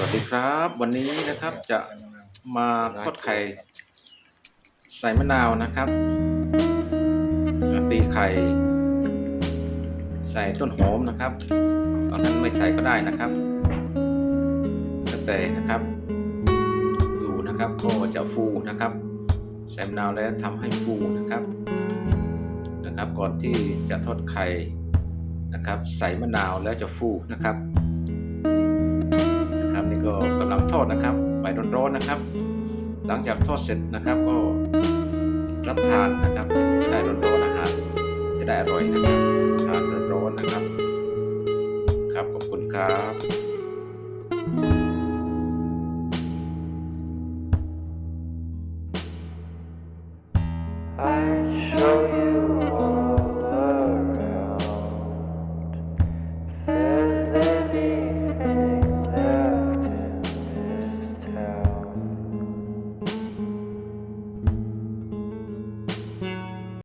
สวัสดีครับ วันนี้นะครับจะมาทอดไข่ ใส่มะนาวนะครับ ตีไข่ ใส่ต้นหอมนะครับตอนนั้นไม่ใส่ก็ได้นะครับแล้วแต่นะครับ ดูนะครับก็จะฟูนะครับ ใส่มะนาวแล้วทำให้ฟูนะครับ นะครับ ก่อนที่จะทอดไข่นะครับ ใส่มะนาวแล้วจะฟูนะครับ ษนะครับใบร้อนๆนะครับ หลังจากทอดเสร็จนะครับก็รับทานนะครับจะได้ร้อนๆอาหารจะได้อร่อยนะครับทานร้อนๆนะครับ ครับขอบคุณครับ I show you.